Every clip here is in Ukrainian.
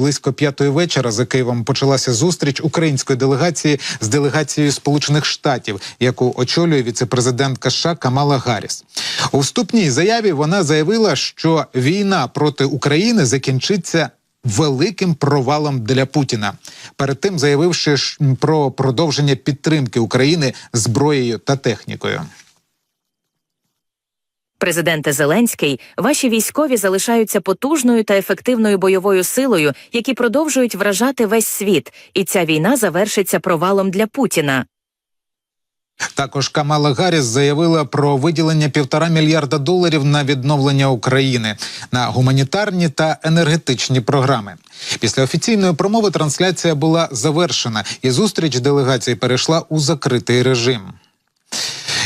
близько п'ятої вечора за Києвом почалася зустріч української делегації з делегацією Сполучених Штатів, яку очолює віцепрезидентка США Камала Гарріс. У вступній заяві вона заявила, що війна проти України закінчиться. Великим провалом для Путіна, перед тим заявивши про продовження підтримки України зброєю та технікою. Президенте Зеленський, ваші військові залишаються потужною та ефективною бойовою силою, які продовжують вражати весь світ, і ця війна завершиться провалом для Путіна. Також Камала Гарріс заявила про виділення півтора мільярда доларів на відновлення України на гуманітарні та енергетичні програми. Після офіційної промови трансляція була завершена, і зустріч делегації перейшла у закритий режим.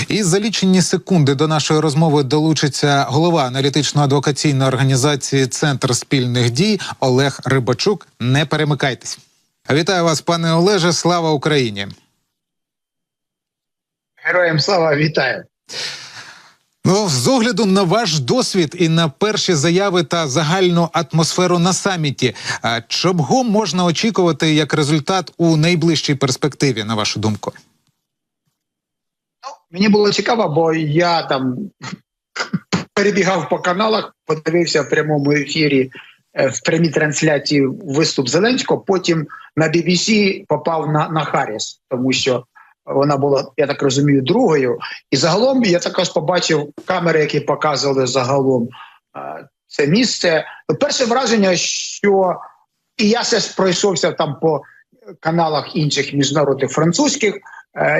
І за лічені секунди до нашої розмови долучиться голова аналітично-адвокаційної організації Центр спільних дій Олег Рибачук. Не перемикайтесь. Вітаю вас, пане Олеже. Слава Україні! Героям слава вітаю. Ну, з огляду на ваш досвід і на перші заяви та загальну атмосферу на саміті, чого можна очікувати як результат у найближчій перспективі, на вашу думку? Мені було цікаво, бо я там перебігав по каналах, подивився в прямому ефірі е, в прямій трансляції виступ Зеленського. Потім на BBC попав на, на Харріс, тому що вона була, я так розумію, другою. І загалом я також побачив камери, які показували загалом е, це місце. Перше враження, що і я все пройшовся там по каналах інших міжнародних французьких,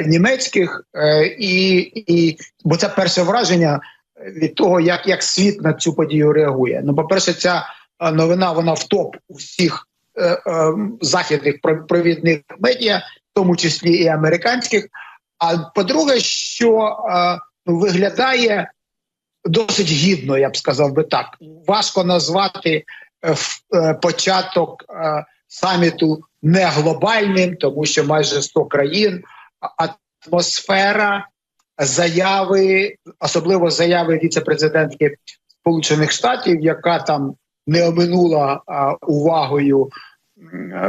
німецьких, е, і, і бо це перше враження від того, як, як світ на цю подію реагує. Ну, по-перше, ця е, новина вона в топ усіх е, е, західних про- провідних медіа, в тому числі і американських. А по-друге, що е, ну, виглядає досить гідно, я б сказав би так. Важко назвати е, е, початок е, саміту не глобальним, тому що майже 100 країн, атмосфера, заяви, особливо заяви віце-президентки Сполучених Штатів, яка там не оминула увагою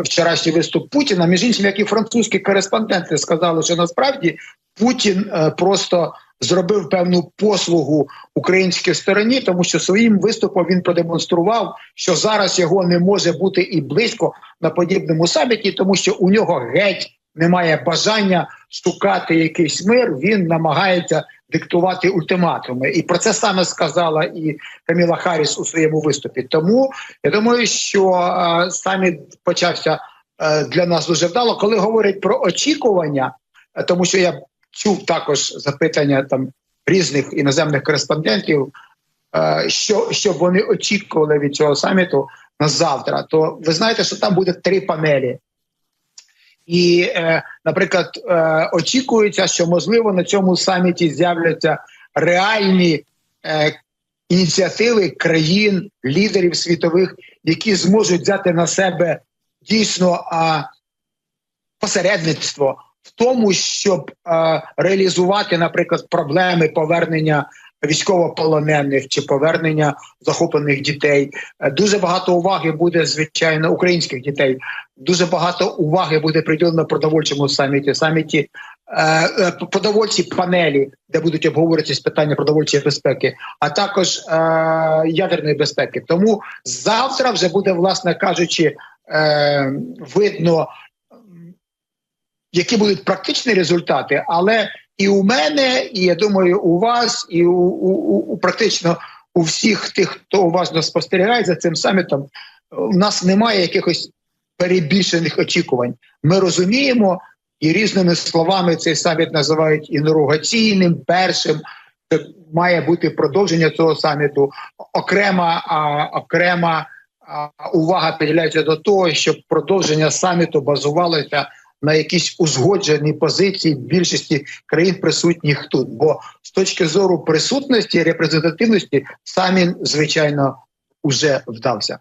вчорашній виступ Путіна. Між іншим, як і французькі кореспонденти сказали, що насправді Путін е, просто зробив певну послугу українській стороні, тому що своїм виступом він продемонстрував, що зараз його не може бути і близько на подібному саміті, тому що у нього геть немає бажання шукати якийсь мир. Він намагається диктувати ультиматуми, і про це саме сказала і Каміла Харріс у своєму виступі. Тому я думаю, що е, саміт почався е, для нас дуже вдало. Коли говорять про очікування, е, тому що я чув також запитання там різних іноземних кореспондентів, е, що щоб вони очікували від цього саміту на завтра, то ви знаєте, що там буде три панелі. І, е, наприклад, е, очікується, що можливо на цьому саміті з'являться реальні е, ініціативи країн, лідерів світових, які зможуть взяти на себе дійсно посередництво в тому, щоб реалізувати, наприклад, проблеми повернення військовополонених чи повернення захоплених дітей. Е, Дуже багато уваги буде звичайно українських дітей. Дуже багато уваги буде приділено продовольчому саміті, саміті е, е, продовольчій панелі, де будуть обговорюватися питання продовольчої безпеки, а також е, ядерної безпеки. Тому завтра вже буде, власне кажучи, е, видно які будуть практичні результати, але і у мене, і я думаю, у вас, і у, у, у, практично у всіх тих, хто уважно спостерігає за цим самітом, у нас немає якихось перебільшених очікувань. Ми розуміємо і різними словами цей саміт називають інрогаційним, першим. Має бути продовження цього саміту. Окрема а, окрема а, увага приділяється до того, щоб продовження саміту базувалося на якісь узгоджені позиції більшості країн присутніх тут. Бо з точки зору присутності репрезентативності самі звичайно вже вдався.